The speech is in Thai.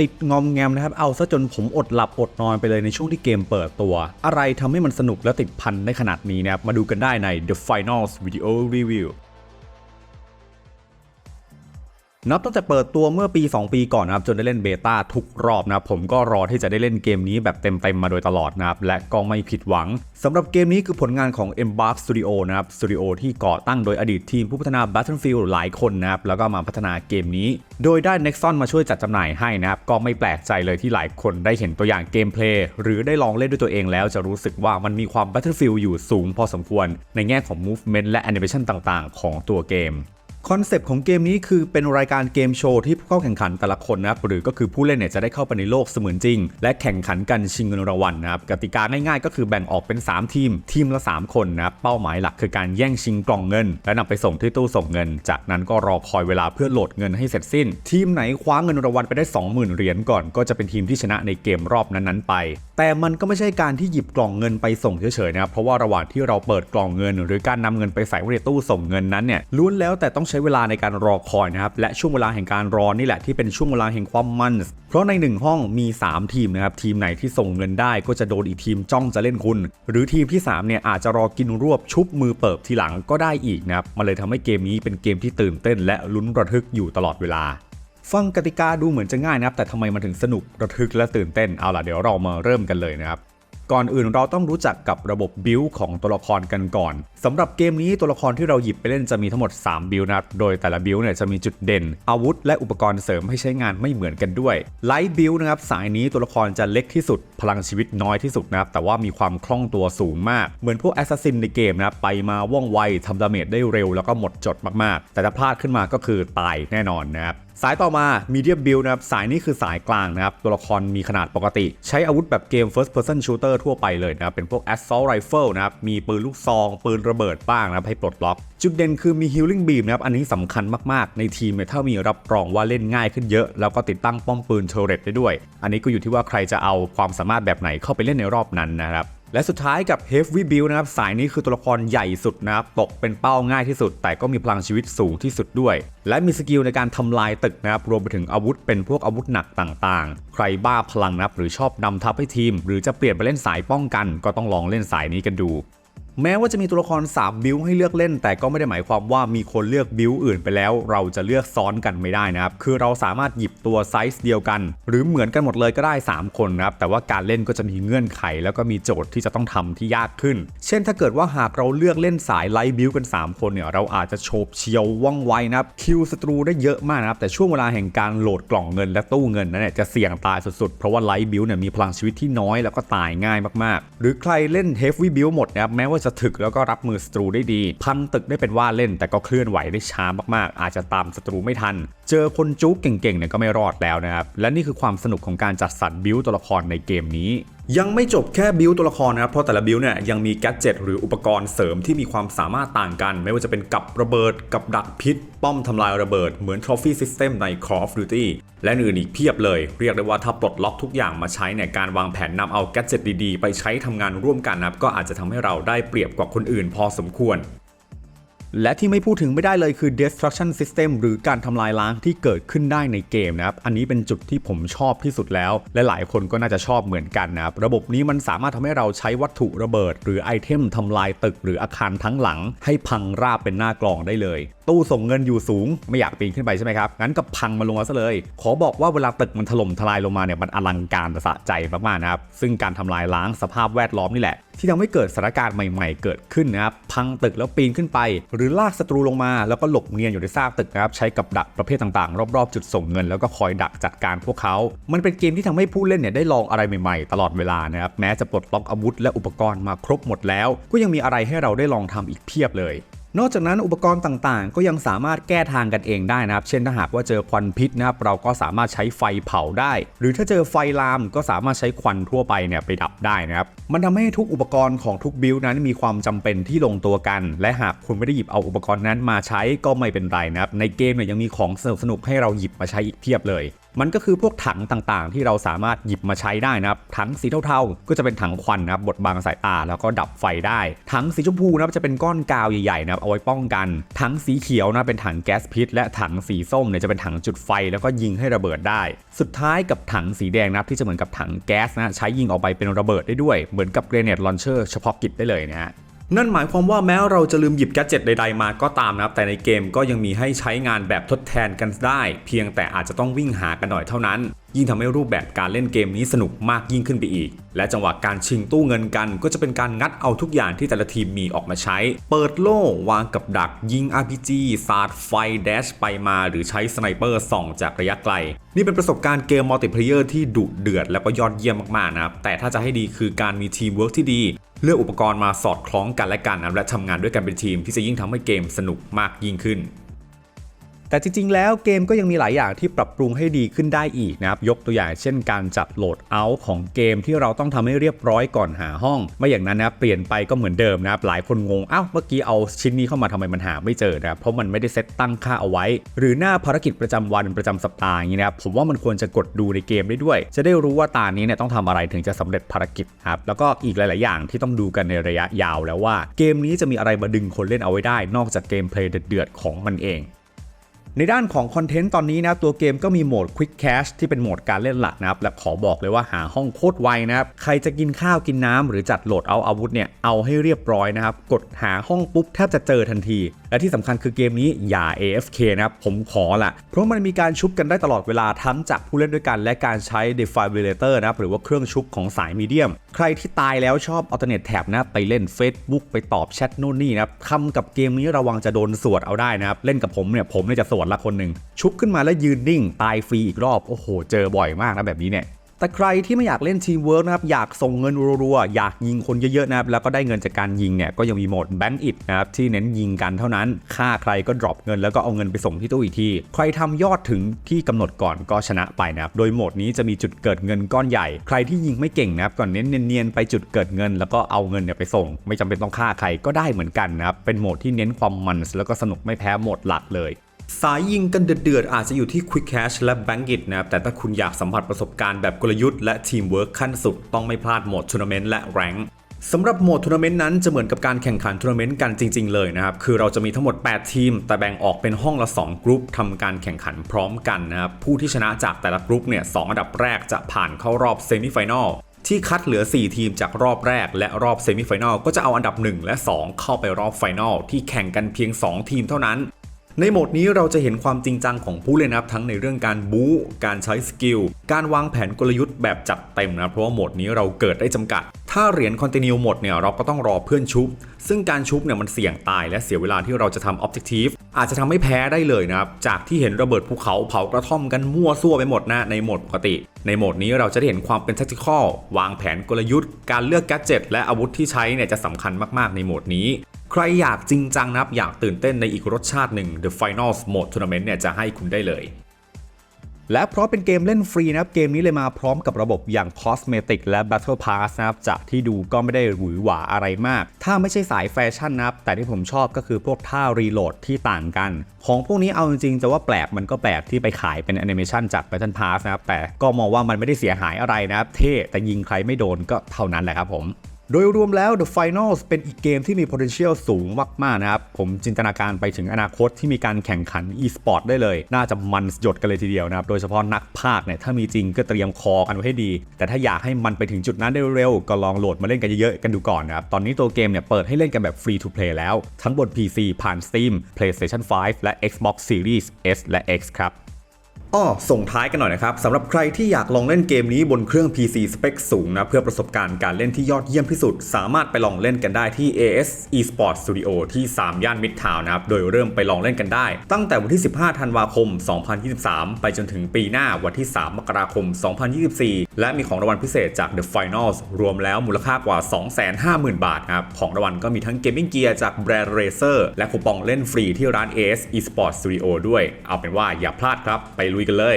ติดงอมแงมนะครับ เอาซะจนผมอดหลับอดนอนไปเลยในช่วงที่เกมเปิดตัว อะไรทำให้มันสนุกและติดพันได้ขนาดนี้นะครับ มาดูกันได้ใน The Finals Video Review นับตั้งแต่เปิดตัวเมื่อปี 2 ปีก่อนนะครับจนได้เล่นเบต้าทุกรอบนะผมก็รอที่จะได้เล่นเกมนี้แบบเต็มๆมาโดยตลอดนะครับและก็ไม่ผิดหวังสำหรับเกมนี้คือผลงานของ Embark Studio นะครับสตูดิโอที่ก่อตั้งโดยอดีตทีมผู้พัฒนา Battlefield หลายคนนะครับแล้วก็มาพัฒนาเกมนี้ โดยได้ Nexon มาช่วยจัดจำหน่ายให้นะครับก็ไม่แปลกใจเลยที่หลายคนได้เห็นตัวอย่างเกมเพลย์หรือได้ลองเล่นด้วยตัวเองแล้วจะรู้สึกว่ามันมีความ Battlefield อยู่สูงพอสมควร ในแง่ของ movement และ animation ต่างๆ ของตัวเกม คอนเซปต์ของเกมนี้คือเป็นรายการเกมโชว์ที่ผู้เข้าแข่งขันแต่ละคนนะครับหรือก็คือผู้เล่นเนี่ยจะได้เข้าไปในโลกเสมือนจริง และแข่งขันกันชิงเงินรางวัลนะครับกติกาง่ายๆ ก็คือแบ่งออกเป็น 3 ทีม ทีมละ 3 คนนะครับเป้าหมายหลักคือการแย่งชิงกล่องเงิน และนำไปส่งที่ตู้ส่งเงิน จากนั้นก็รอคอยเวลาเพื่อโหลดเงินให้เสร็จสิ้น ทีมไหนคว้าเงินรางวัลไปได้ 20,000 เหรียญก่อน ก็จะเป็นทีมที่ชนะในเกมรอบนั้นๆไป แต่มันก็ไม่ใช่การที่หยิบกล่องเงินไปส่งเฉยๆนะครับเพราะว่าระหว่างที่เราเปิดกล่องเงิน หรือการนำเงินไปใส่ไว้ในตู้ส่งเงินนั้นเนี่ยล้วนแล้วแต่ต้องใช้เวลาในการรอคอยนะครับและช่วงเวลาแห่งการรอนี่แหละที่เป็นช่วงเวลาแห่งความมัน เพราะในหนึ่งห้องมี 3 ทีมนะครับทีมไหนที่ส่งเงินได้ก็จะโดนอีกทีมจ้องจะเล่นคุณ หรือทีมที่3เนี่ยอาจจะรอกินรวบชุบมือเปิบทีหลังก็ได้อีกนะครับมันเลยทำให้เกมนี้เป็นเกมที่ตื่นเต้น และลุ้นระทึกอยู่ตลอดเวลาฟังกติกาดูเหมือนจะง่ายนะครับ แต่ทำไมมันถึงสนุกระทึกและตื่นเต้น เอาล่ะเดี๋ยวเรามาเริ่มกันเลยนะครับ ก่อนอื่นเราต้องรู้จักกับระบบบิลของตัวละครกันก่อนสำหรับเกมนี้ตัวละครที่เราหยิบไปเล่นจะมีทั้งหมด 3 บิลนะโดยแต่ละบิลเนี่ยจะมีจุดเด่น อาวุธ และอุปกรณ์เสริมให้ใช้งานไม่เหมือนกันด้วยไลท์บิลนะครับสายนี้ตัวละครจะเล็กที่สุด พลังชีวิตน้อยที่สุดนะครับแต่ว่ามีความคล่องตัวสูงมาก เหมือนพวกแอสซัสซินในเกมนะครับไปมาว่องไวทำดาเมจได้เร็วแล้วก็หมดจดมากๆ แต่ถ้าพลาดขึ้นมาก็คือตายแน่นอนนะครับสายต่อมา Medium Build นะครับ สายนี้คือสายกลางนะครับ ตัวละครมีขนาดปกติ ใช้อาวุธแบบเกม First Person Shooter ทั่วไปเลยนะครับ เป็นพวก Assault Rifle นะครับ มีปืนลูกซอง ปืนระเบิดบ้างนะครับ ให้ปลดล็อก จุดเด่นคือมี Healing Beam นะครับ อันนี้สำคัญมากๆ ในทีมเนี่ยถ้ามีรับรองว่าเล่นง่ายขึ้นเยอะ แล้วก็ติดตั้งป้อมปืนเทอร์เรดได้ด้วย อันนี้ก็อยู่ที่ว่าใครจะเอาความสามารถแบบไหนเข้าไปเล่นในรอบนั้นนะครับ และสุดท้ายกับ Heavy Build นะครับสายนี้คือตัวละครใหญ่สุดนะครับตกเป็นเป้าง่ายที่สุด แต่ก็มีพลังชีวิตสูงที่สุดด้วย และมีสกิลในการทำลายตึกนะครับรวมไปถึงอาวุธเป็นพวกอาวุธหนักต่างๆ ใครบ้าพลังนะครับหรือชอบนำทัพให้ทีม หรือจะเปลี่ยนไปเล่นสายป้องกัน ก็ต้องลองเล่นสายนี้กันดู แม้ว่าจะมีตัวละคร 3 บิลให้เลือกเล่น แต่ก็ไม่ได้หมายความว่ามีคนเลือกบิลอื่นไปแล้ว เราจะเลือกซ้อนกันไม่ได้นะครับ คือเราสามารถหยิบตัวไซส์เดียวกัน หรือเหมือนกันหมดเลยก็ได้ 3 คนนะครับ แต่ว่าการเล่นก็จะมีเงื่อนไข แล้วก็มีโจทย์ที่จะต้องทำที่ยากขึ้น เช่นถ้าเกิดว่าหากเราเลือกเล่นสายไลท์บิลกัน 3 คนเนี่ยเราอาจจะโฉบเฉียวว่องไวนะครับคิวศัตรูได้เยอะมากนะครับแต่ช่วงเวลาแห่งการโหลดกล่องเงินและตู้เงินนั้นเนี่ยจะเสี่ยงตายสุดๆเพราะว่าไลท์บิลเนี่ยมีพลังชีวิตที่น้อยแล้วก็ตายง่ายมากๆ หรือใครเล่นเฮฟวี่บิลหมดนะครับแม้ว่าจะถึกแล้วก็รับมือศัตรูได้ดี พันตึกได้เป็นว่าเล่น แต่ก็เคลื่อนไหวได้ช้ามากๆ อาจจะตามศัตรูไม่ทัน เจอคนจุ๊กเก่งๆเนี่ยก็ไม่รอดแล้วนะครับและนี่คือความสนุกของการจัดสรรบิลตัวละครในเกมนี้ ยังไม่จบแค่บิลตัวละครนะครับ เพราะแต่ละบิลเนี่ยยังมีแกดเจิตหรืออุปกรณ์เสริมที่มีความสามารถต่างกัน ไม่ว่าจะเป็นกับระเบิด กับดักพิษ ป้อมทำลายระเบิด เหมือน Trophy System ใน Call of Duty และอื่นอีกเพียบเลย เรียกได้ว่าถ้าปลดล็อกทุกอย่างมาใช้เนี่ยการวางแผนนำเอาแกดเจิตดีๆ ไปใช้ทำงานร่วมกันนะครับก็อาจจะทำให้เราได้เปรียบกว่าคนอื่นพอสมควร และที่ไม่พูดถึงไม่ได้เลยคือ destruction system หรือการทำลายล้างที่เกิดขึ้นได้ในเกมนะครับ อันนี้เป็นจุดที่ผมชอบที่สุดแล้ว และหลายคนก็น่าจะชอบเหมือนกันนะครับ ระบบนี้มันสามารถทำให้เราใช้วัตถุระเบิด หรือไอเทมทำลายตึกหรืออาคารทั้งหลัง ให้พังราบเป็นหน้ากลองได้เลย ตู้ส่งเงินอยู่สูง ไม่อยากปีนขึ้นไปใช่ไหมครับ งั้นก็พังมันลงมาซะเลย ขอบอกว่าเวลาตึกมันถล่มทลายลงมาเนี่ยมันอลังการสะใจมากๆนะครับ ซึ่งการทำลายล้างสภาพแวดล้อมนี่แหละ ที่ทำให้เกิดสถานการณ์ใหม่ๆ เกิดขึ้นนะครับ พังตึกแล้วปีนขึ้นไป หรือลากศัตรูลงมา แล้วก็หลบเนียนอยู่ในซากตึกนะครับ ใช้กับดักประเภทต่างๆ รอบๆ จุดส่งเงิน แล้วก็คอยดักจัดการพวกเขา มันเป็นเกมที่ทำให้ผู้เล่นเนี่ยได้ลองอะไรใหม่ๆ ตลอดเวลานะครับ แม้จะปลดล็อกอาวุธและอุปกรณ์มาครบหมดแล้ว ก็ยังมีอะไรให้เราได้ลองทำอีกเพียบเลย นอกจากนั้นอุปกรณ์ต่างๆ ก็ยังสามารถแก้ทางกันเองได้นะครับ เช่นถ้าหากว่าเจอควันพิษนะครับเราก็สามารถใช้ไฟเผาได้ หรือถ้าเจอไฟลามก็สามารถใช้ควันทั่วไปเนี่ยไปดับได้นะครับมันทำให้ทุกอุปกรณ์ของทุกบิลนั้นมีความจำเป็นที่ลงตัวกัน และหากคุณไม่ได้หยิบเอาอุปกรณ์นั้นมาใช้ก็ไม่เป็นไรนะครับในเกมเนี่ยยังมีของสนุกๆให้เราหยิบมาใช้อีกเพียบเลย มันก็คือพวกถังต่างๆ ที่เราสามารถหยิบมาใช้ได้นะครับถังสีเทาๆ ก็จะเป็นถังควันนะครับบดบังสายตาแล้วก็ดับไฟได้ถังสีชมพูนะครับจะเป็นก้อนกาวใหญ่ๆนะครับเอาไว้ป้องกันถังสีเขียวนะเป็นถังแก๊สพิษ และถังสีส้มเนี่ยจะเป็นถังจุดไฟแล้วก็ยิงให้ระเบิดได้ สุดท้ายกับถังสีแดงนะครับที่จะเหมือนกับถังแก๊สนะใช้ยิงออกไปเป็นระเบิดได้ด้วย เหมือนกับเกรเนตลอนเชอร์เฉพาะกิจได้เลยนะฮะ นั่นหมายความว่าแม้เราจะลืมหยิบแกดเจ็ตใด ๆ มาก็ตามนะครับ แต่ในเกมก็ยังมีให้ใช้งานแบบทดแทนกันได้ เพียงแต่อาจจะต้องวิ่งหากันหน่อยเท่านั้น ยิ่งทำให้รูปแบบการเล่นเกมนี้สนุกมากยิ่งขึ้นไปอีก และจังหวะการชิงตู้เงินกัน ก็จะเป็นการงัดเอาทุกอย่างที่แต่ละทีมมีออกมาใช้ เปิดโล่วางกับดัก ยิง RPG สาดไฟแดชไปมาหรือใช้สไนเปอร์ส่องจากระยะไกล นี่เป็นประสบการณ์เกมมัลติเพลเยอร์ที่ดุเดือดแล้วก็ยอดเยี่ยมมากๆนะครับแต่ถ้าจะให้ดีคือการมีทีมเวิร์กที่ดีเลือกอุปกรณ์มาสอดคล้องกันและกันนะและทำงานด้วยกันเป็นทีมที่จะยิ่งทำให้เกมสนุกมากยิ่งขึ้น แต่จริงๆ แล้วเกมก็ยังมีหลายอย่างที่ปรับปรุงให้ดีขึ้นได้อีกนะครับ ยกตัวอย่างเช่นการจัดโหลดเอาท์ของเกมที่เราต้องทำให้เรียบร้อยก่อนหาห้อง ไม่อย่างนั้นนะเปลี่ยนไปก็เหมือนเดิมนะครับหลายคนงงอ้าวเมื่อกี้เอาชิ้นนี้เข้ามาทำไมมันหาไม่เจอนะครับเพราะมันไม่ได้เซตตั้งค่าเอาไว้ หรือหน้าภารกิจประจำวันประจำสัปดาห์อย่างนี้นะครับผมว่ามันควรจะกดดูในเกมได้ด้วย จะได้รู้ว่าตานี้เนี่ยต้องทำอะไรถึงจะสำเร็จภารกิจครับแล้วก็อีกหลาย ๆ อย่างที่ต้องดูกันในระยะยาวแล้วว่า เกมนี้จะมีอะไรมาดึงคนเล่นเอาไว้ได้ นอกจากเกมเพลย์เดือดๆของมันเอง ในด้านของคอนเทนต์ตอนนี้นะตัวเกมก็มีโหมด Quick Cache ที่เป็นโหมดการเล่นหลักนะครับและขอบอกเลยว่าหาห้องโคตรไวนะครับใครจะกินข้าวกินน้ำหรือจัดโหลดเอาอาวุธเนี่ยเอาให้เรียบร้อยนะครับกดหาห้องปุ๊บแทบจะเจอทันที และที่สำคัญคือเกมนี้อย่า AFK นะครับผมขอละเพราะมันมีการชุบกันได้ตลอดเวลาทั้งจากผู้เล่นด้วยกันและการใช้ Defibrillator นะครับหรือว่าเครื่องชุบของสายมีเดียม ใครที่ตายแล้วชอบ Alternate Tab นะไปเล่น Facebook ไปตอบแชทนู่นนี่นะครับทำกับเกมนี้ระวังจะโดนสวดเอาได้นะครับเล่นกับผมเนี่ยผมเนี่ยจะสวดละคนหนึ่งชุบขึ้นมาแล้วยืนนิ่ง ตายฟรีอีกรอบโอ้โห เจอบ่อยมากนะแบบนี้เนี่ยแต่ใครที่ไม่อยากเล่นทีมเวิร์กนะครับอยากส่งเงินรัวๆอยากยิงคนเยอะๆนะครับแล้วก็ได้เงินจากการยิงเนี่ยก็ยังมีโหมด Bank It นะครับที่เน้นยิงกันเท่านั้นฆ่าใครก็ดรอปเงินแล้วก็เอาเงินไปส่งที่ตู้อีกที ใครทำยอดถึงที่กำหนดก่อนก็ชนะไปนะครับโดยโหมดนี้จะมีจุดเกิดเงินก้อนใหญ่ ใครที่ยิงไม่เก่งนะครับก่อนเน้นเนียนๆไปจุดเกิดเงิน แล้วก็เอาเงินเนี่ยไปส่ง ไม่จำเป็นต้องฆ่าใครก็ได้เหมือนกันนะครับเป็นโหมดที่เน้นความมันแล้วก็สนุกไม่แพ้โหมดหลักเลย สายยิงกันเดือดๆอาจจะอยู่ที่ Quick Cash และ Bank It นะครับแต่ถ้าคุณอยากสัมผัสประสบการณ์แบบกลยุทธ์และทีมเวิร์คขั้นสุด ต้องไม่พลาดโหมดทัวร์นาเมนต์และแรงสำหรับโหมดทัวร์นาเมนต์นั้นจะเหมือนกับการแข่งขันทัวร์นาเมนต์กันจริง ๆ เลยนะครับ คือเราจะมีทั้งหมด 8 ทีม แต่แบ่งออกเป็นห้องละ 2 กรุ๊ปทำการแข่งขันพร้อมกันนะครับ ผู้ที่ชนะจากแต่ละกรุ๊ปเนี่ยสองอันดับแรกจะผ่านเข้ารอบเซมิไฟแนลที่คัดเหลือ 4 ทีมจากรอบแรก และรอบเซมิไฟแนลก็จะเอาอันดับ 1 และ 2 เข้าไปรอบไฟแนลที่แข่งกันเพียง 2 ทีมเท่านั้น ในโหมดนี้เราจะเห็นความจริงจังของผู้เล่นนะครับทั้งในเรื่องการบู๊การใช้สกิล การวางแผนกลยุทธ์แบบจัดเต็มนะเพราะว่าโหมดนี้เราเกิดได้จำกัด ถ้าเหรียญคอนติเนียหมดเนี่ยเราก็ต้องรอเพื่อนชุบ ซึ่งการชุบเนี่ยมันเสี่ยงตายและเสียเวลาที่เราจะทำออบเจกตีฟอาจจะทำให้แพ้ได้เลยนะครับ จากที่เห็นระเบิดภูเขาเผากระท่อมกันมั่วซั่วไปหมดนะในโหมดปกติ ในโหมดนี้เราจะได้เห็นความเป็น tactical วางแผนกลยุทธ์ การเลือกแกดเจ็ตและอาวุธที่ใช้เนี่ยจะสำคัญมากๆในโหมดนี้ ใครอยากจริงจังนะครับ อยากตื่นเต้นในอีกรสชาติหนึ่ง The Finals Mode Tournament เนี่ยจะให้คุณได้เลย และเพราะเป็นเกมเล่นฟรีนะครับ เกมนี้เลยมาพร้อมกับระบบอย่าง Cosmetic และ Battle Pass นะครับ จากที่ดูก็ไม่ได้หวือหวาอะไรมาก ถ้าไม่ใช่สายแฟชั่นนะครับ แต่ที่ผมชอบก็คือพวกท่ารีโหลดที่ต่างกัน ของพวกนี้เอาจริงๆ จะว่าแปลกมันก็แปลกที่ไปขายเป็นแอนิเมชันจาก Battle Pass นะครับ แต่ก็มองว่ามันไม่ได้เสียหายอะไรนะครับ เท่แต่ยิงใครไม่โดนก็เท่านั้นแหละครับผม โดยรวมแล้ว The Finals เป็นอีกเกมที่มี potential สูงมาก ๆ นะครับ ผมจินตนาการไปถึงอนาคตที่มีการแข่งขัน e-sport ได้เลย น่าจะมันหยดกันเลยทีเดียวนะครับ โดยเฉพาะนักภาคเนี่ย ถ้ามีจริงก็เตรียมคอกันไว้ให้ดี แต่ถ้าอยากให้มันไปถึงจุดนั้นได้เร็ว ก็ลองโหลดมาเล่นกันเยอะ ๆ กันดูก่อนนะครับ ตอนนี้ตัวเกมเนี่ยเปิดให้เล่นกันแบบ free to play แล้ว ทั้งบน PC ผ่าน Steam PlayStation 5 และ Xbox Series S และ X ครับ อ้อส่งท้ายกันหน่อยนะครับสำหรับใครที่อยากลองเล่นเกมนี้บนเครื่อง PC สเปคสูงนะเพื่อประสบการณ์การเล่นที่ยอดเยี่ยมที่สุด สามารถไปลองเล่นกันได้ที่ AS Esports Studio ที่ 3 ย่านมิดทาวน์นะครับโดยเริ่มไปลองเล่นกันได้ ตั้งแต่วันที่ 15 ธันวาคม 2023 ไปจนถึงปีหน้าวันที่ 3 มกราคม 2024 และมีของรางวัลพิเศษจาก The Finals รวมแล้วมูลค่ากว่า 250,000 บาทนะครับของรางวัลก็มีทั้งเกมมิ่งเกียร์จากแบรนด์ Razer และคูปองเล่นฟรีที่ร้าน AS Esports Studio ด้วย เอาเป็นว่าอย่าพลาดครับไปลุยกันเลย